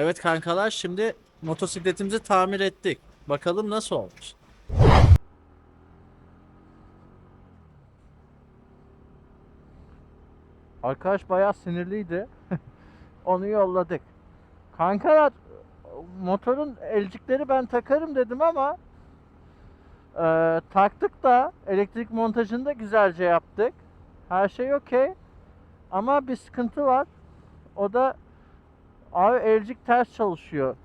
Evet kankalar şimdi motosikletimizi tamir ettik. Bakalım nasıl olmuş. Arkadaş bayağı sinirliydi. Onu yolladık. Kankalar motorun elcikleri ben takarım dedim ama e, taktık da elektrik montajını da güzelce yaptık. Her şey okey. Ama bir sıkıntı var. O da abi elcik ters çalışıyor.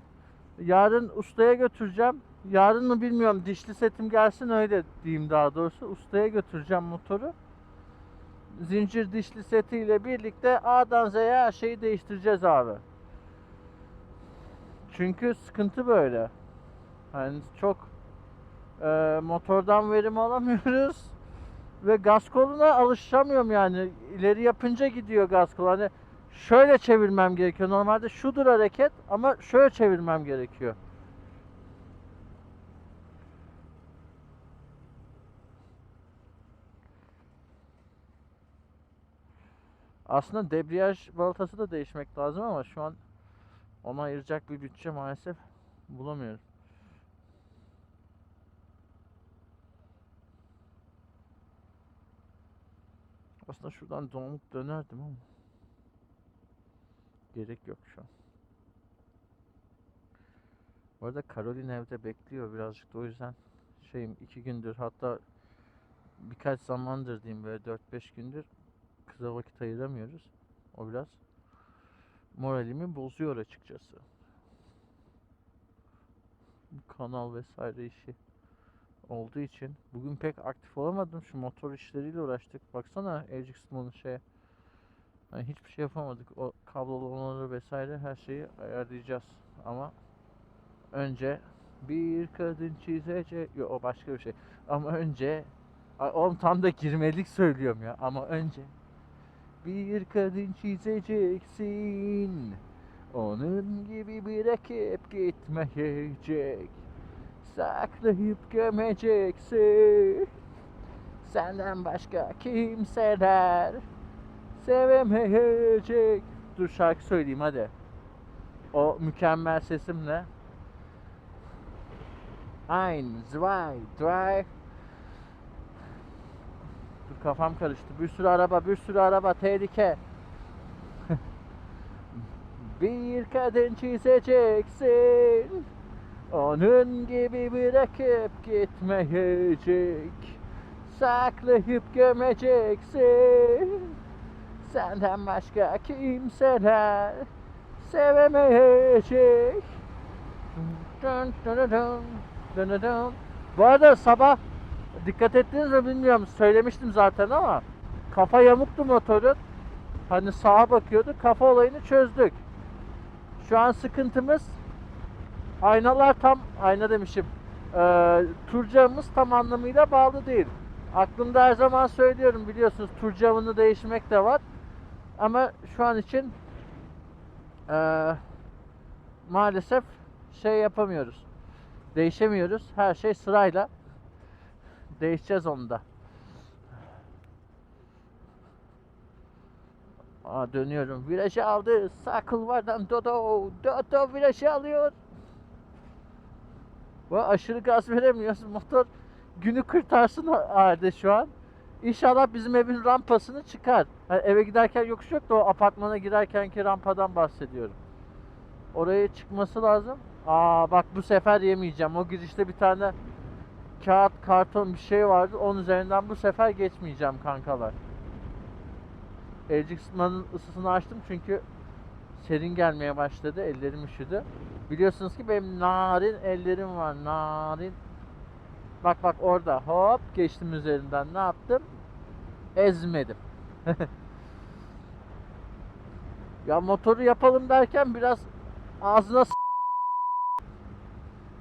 Yarın ustaya götüreceğim. Yarın mı bilmiyorum. Dişli setim gelsin öyle diyeyim daha doğrusu. Ustaya götüreceğim motoru. Zincir dişli setiyle birlikte A'dan Z'ye her şeyi değiştireceğiz abi. Çünkü sıkıntı böyle. Hani çok e, motordan verim alamıyoruz ve gaz koluna alışamıyorum yani. İleri yapınca gidiyor gaz kolu. Hani şöyle çevirmem gerekiyor. Normalde şudur hareket ama şöyle çevirmem gerekiyor. Aslında debriyaj balatası da değişmek lazım ama şu an ona ayıracak bir bütçe maalesef bulamıyorum. Aslında şuradan donup dönerdim ama gerek yok şu an. Bu arada Caroline evde bekliyor birazcık da o yüzden şeyim iki gündür hatta birkaç zamandır diyeyim böyle 4-5 gündür kıza vakit ayıramıyoruz. O biraz moralimi bozuyor açıkçası. Kanal vesaire işi olduğu için bugün pek aktif olamadım. Şu motor işleriyle uğraştık. Baksana Elcix'in şeye. Hani hiçbir şey yapamadık. O kablolu vesaire her şeyi ayarlayacağız. Ama önce bir kadın çizecek. Yok o başka bir şey. Ama önce oğlum tam da girmelik söylüyorum ya. Ama önce bir kadın çizeceksin. Onun gibi bırakıp gitmeyecek. Saklayıp gömeceksin. Senden başka kimseler sevemeyecek. Dur şarkı söyleyeyim hadi. O mükemmel sesimle. Ein, zwei, drei. Dur kafam karıştı. Bir sürü araba, bir sürü araba. Tehlike. bir kadın çizeceksin. Onun gibi bırakıp gitmeyecek. Saklayıp gömeceksin. Senden başka kimseler sevemeyecek. Dun dun dun dun, dun dun. Bu arada sabah dikkat ettiniz mi bilmiyorum söylemiştim zaten ama kafa yamuktu motorun. Hani sağa bakıyordu kafa olayını çözdük. Şu an sıkıntımız aynalar tam ayna demişim. Ee, tur camımız tam anlamıyla bağlı değil. Aklımda her zaman söylüyorum biliyorsunuz tur camını değişmek de var. Ama şu an için ee, maalesef şey yapamıyoruz. Değişemiyoruz. Her şey sırayla. Değişeceğiz onu da. Aa, dönüyorum. Virajı aldı. Sağ kulvardan Dodo. Dodo virajı alıyor. Bu aşırı gaz veremiyoruz. Motor günü kurtarsın halde şu an. İnşallah bizim evin rampasını çıkar. Hani eve giderken yokuş yok da o apartmana girerkenki rampadan bahsediyorum. Oraya çıkması lazım. Aa bak bu sefer yemeyeceğim. O girişte bir tane kağıt, karton bir şey vardı. Onun üzerinden bu sefer geçmeyeceğim kankalar. Elcik ısıtmanın ısısını açtım çünkü serin gelmeye başladı. Ellerim üşüdü. Biliyorsunuz ki benim narin ellerim var. Narin. Bak bak orada hop geçtim üzerinden. Ne yaptım? Ezmedim. ya motoru yapalım derken biraz ağzına s-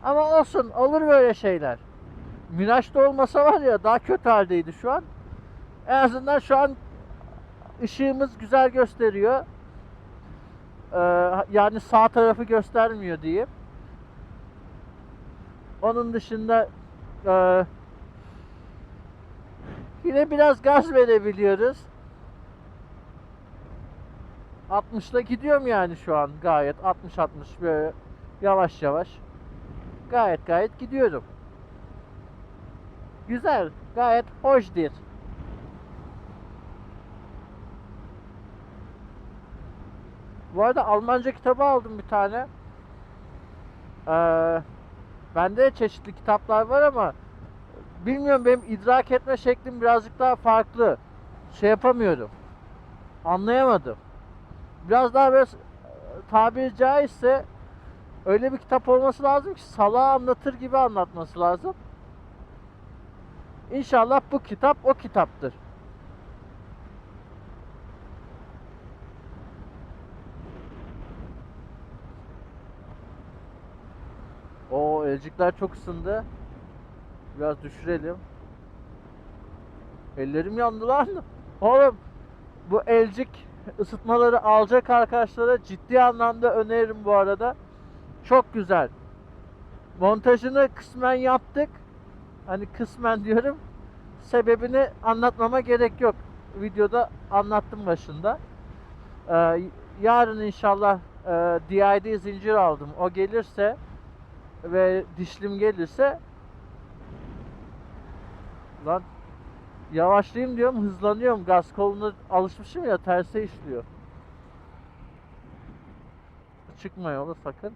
ama olsun olur böyle şeyler. Miraç'ta olmasa var ya daha kötü haldeydi şu an. En azından şu an ışığımız güzel gösteriyor. Ee, yani sağ tarafı göstermiyor diyeyim. Onun dışında e, yine biraz gaz verebiliyoruz. 60'la gidiyorum yani şu an gayet 60-60 böyle yavaş yavaş. Gayet gayet gidiyorum. Güzel, gayet hoşdur. Bu arada Almanca kitabı aldım bir tane. Ee, bende de çeşitli kitaplar var ama bilmiyorum benim idrak etme şeklim birazcık daha farklı. Şey yapamıyorum. Anlayamadım. Biraz daha böyle tabiri caizse öyle bir kitap olması lazım ki salağı anlatır gibi anlatması lazım. İnşallah bu kitap o kitaptır. O elcikler çok ısındı. Biraz düşürelim. Ellerim yandı lan. Oğlum bu elcik ısıtmaları alacak arkadaşlara ciddi anlamda öneririm bu arada. Çok güzel. Montajını kısmen yaptık. Hani kısmen diyorum. Sebebini anlatmama gerek yok. Videoda anlattım başında. Ee, yarın inşallah e, DID zincir aldım. O gelirse ve dişlim gelirse lan yavaşlayayım diyorum hızlanıyorum gaz koluna alışmışım ya terse işliyor çıkma yola sakın.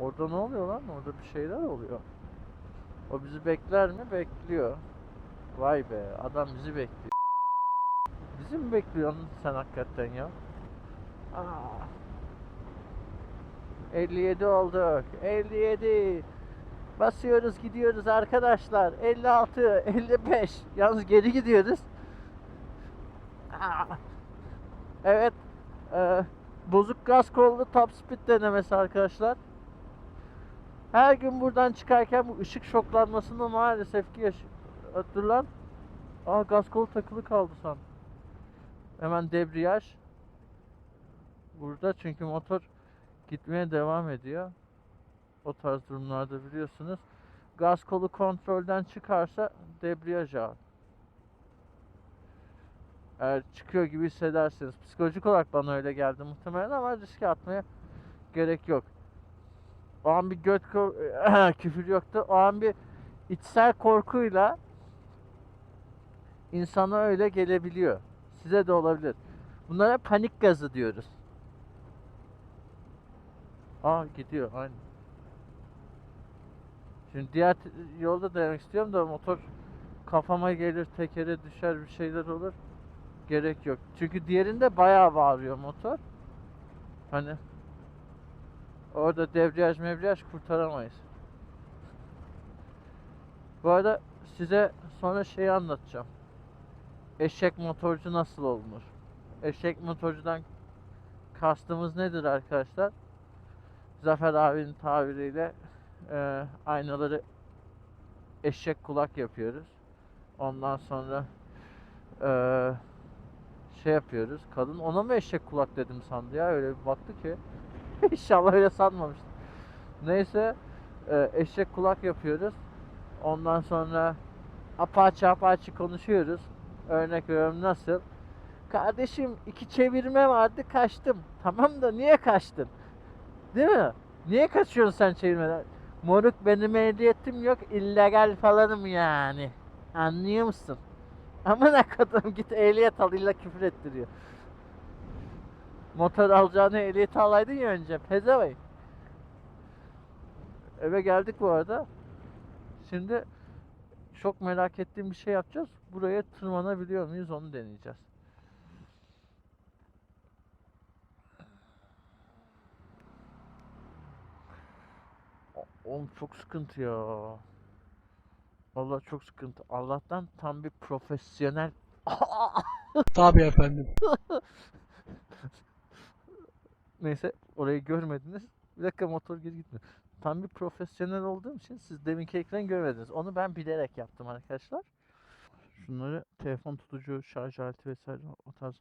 Orada ne oluyor lan? Orada bir şeyler oluyor. O bizi bekler mi? Bekliyor. Vay be, adam bizi bekliyor. Bizi mi bekliyorsun sen hakikaten ya? Aa. 57 olduk. 57. Basıyoruz gidiyoruz arkadaşlar. 56, 55. Yalnız geri gidiyoruz. Aa. Evet. e, bozuk gaz kollu top speed denemesi arkadaşlar. Her gün buradan çıkarken bu ışık şoklanmasını maalesef ki lan. Aa gaz kolu takılı kaldı san. Hemen debriyaj. Burada çünkü motor gitmeye devam ediyor. O tarz durumlarda biliyorsunuz. Gaz kolu kontrolden çıkarsa debriyaj al. Eğer çıkıyor gibi hissederseniz. Psikolojik olarak bana öyle geldi muhtemelen ama riske atmaya gerek yok. O an bir göt küfür yoktu. O an bir içsel korkuyla insana öyle gelebiliyor. Size de olabilir. Bunlara panik gazı diyoruz. Aa gidiyor aynı. Şimdi diğer yolda denemek istiyorum da motor kafama gelir, tekere düşer bir şeyler olur. Gerek yok. Çünkü diğerinde bayağı bağırıyor motor. Hani orada debriyaj mebriyaj kurtaramayız. Bu arada size sonra şeyi anlatacağım. Eşek motorcu nasıl olunur? Eşek motorcudan kastımız nedir arkadaşlar? Zafer abinin tabiriyle e, aynaları eşek kulak yapıyoruz. Ondan sonra e, şey yapıyoruz. Kadın ona mı eşek kulak dedim sandı ya öyle bir baktı ki. İnşallah öyle sanmamıştır. Neyse e, eşek kulak yapıyoruz. Ondan sonra apaçı apaçı konuşuyoruz. Örnek veriyorum nasıl? Kardeşim iki çevirme vardı kaçtım. Tamam da niye kaçtın? Değil mi? Niye kaçıyorsun sen çevirmeden? Moruk benim ehliyetim yok illegal falanım yani. Anlıyor musun? Aman akıdım git ehliyet al illa küfür ettiriyor. Motor alacağını ehliyet alaydın ya önce. Pezevey. Eve geldik bu arada. Şimdi çok merak ettiğim bir şey yapacağız. Buraya tırmanabiliyor muyuz onu deneyeceğiz. O- Oğlum çok sıkıntı ya. Vallahi çok sıkıntı. Allah'tan tam bir profesyonel Tabii efendim. Neyse orayı görmediniz. Bir dakika motor geri gitmiyor. Tam bir profesyonel olduğum için siz deminki ekranı görmediniz. Onu ben bilerek yaptım arkadaşlar. Şunları telefon tutucu, şarj aleti vesaire o tarz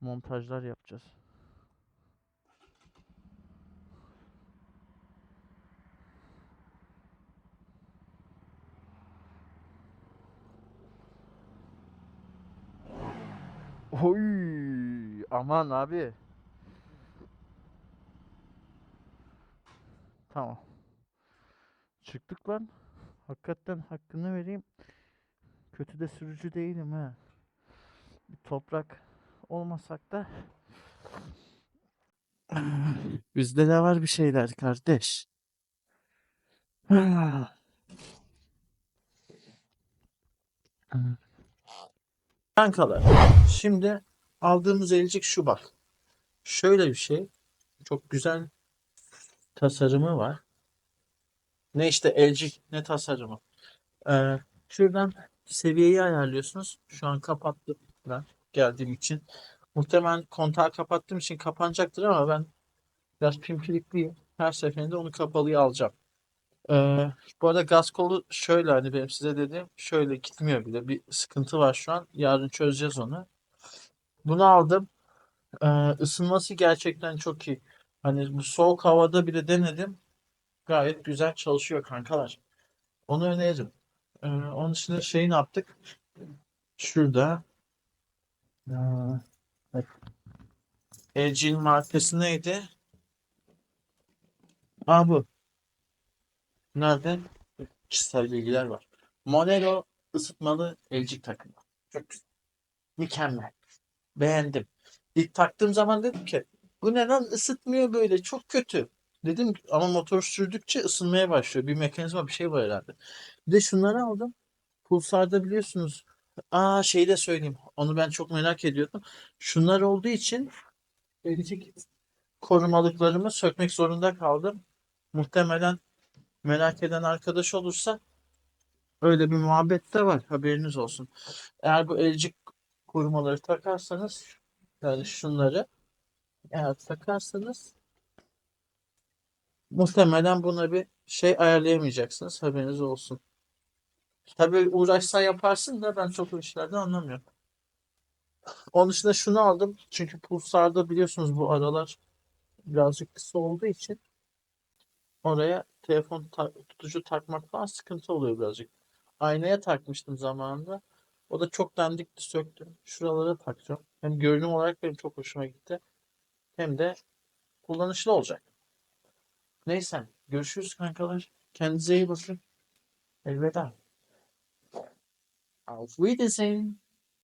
montajlar yapacağız. Oy, aman abi. Tamam. Çıktık lan. Hakikaten hakkını vereyim. Kötü de sürücü değilim ha. Bir toprak olmasak da bizde de var bir şeyler kardeş. Kankalar, şimdi aldığımız elcik şu bak. Şöyle bir şey. Çok güzel tasarımı var. Ne işte elcik ne tasarımı. Ee, şuradan seviyeyi ayarlıyorsunuz. Şu an kapattım ben geldiğim için. Muhtemelen kontağı kapattığım için kapanacaktır ama ben biraz pimpirikliyim. Her seferinde onu kapalıya alacağım. Ee, bu arada gaz kolu şöyle hani benim size dediğim şöyle gitmiyor bile. Bir sıkıntı var şu an. Yarın çözeceğiz onu. Bunu aldım. Ee, ısınması gerçekten çok iyi. Hani bu soğuk havada bile denedim. Gayet güzel çalışıyor kankalar. Onu öneririm. Ee, onun dışında şeyi ne yaptık? Şurada. Ee, bak. LG'nin markası neydi? Aa bu. Nerede? Kişisel bilgiler var. Monero ısıtmalı elcik takımı. Çok güzel. Mükemmel. Beğendim. İlk taktığım zaman dedim ki bu ne lan ısıtmıyor böyle çok kötü. Dedim ama motor sürdükçe ısınmaya başlıyor. Bir mekanizma bir şey var herhalde. Bir de şunları aldım. Pulsar'da biliyorsunuz. Aa şeyi de söyleyeyim. Onu ben çok merak ediyordum. Şunlar olduğu için elcik korumalıklarımı sökmek zorunda kaldım. Muhtemelen merak eden arkadaş olursa öyle bir muhabbet de var. Haberiniz olsun. Eğer bu elcik korumaları takarsanız yani şunları eğer takarsanız muhtemelen buna bir şey ayarlayamayacaksınız. Haberiniz olsun. Tabii uğraşsan yaparsın da ben çok o işlerden anlamıyorum. Onun dışında şunu aldım. Çünkü Pulsar'da biliyorsunuz bu aralar birazcık kısa olduğu için oraya telefon ta- tutucu takmak falan sıkıntı oluyor birazcık. Aynaya takmıştım zamanında. O da çok dandikti söktüm. Şuralara takacağım. Hem görünüm olarak benim çok hoşuma gitti. Hem de kullanışlı olacak. Neyse. Görüşürüz kankalar. Kendinize iyi bakın. Elveda. Auf Wiedersehen.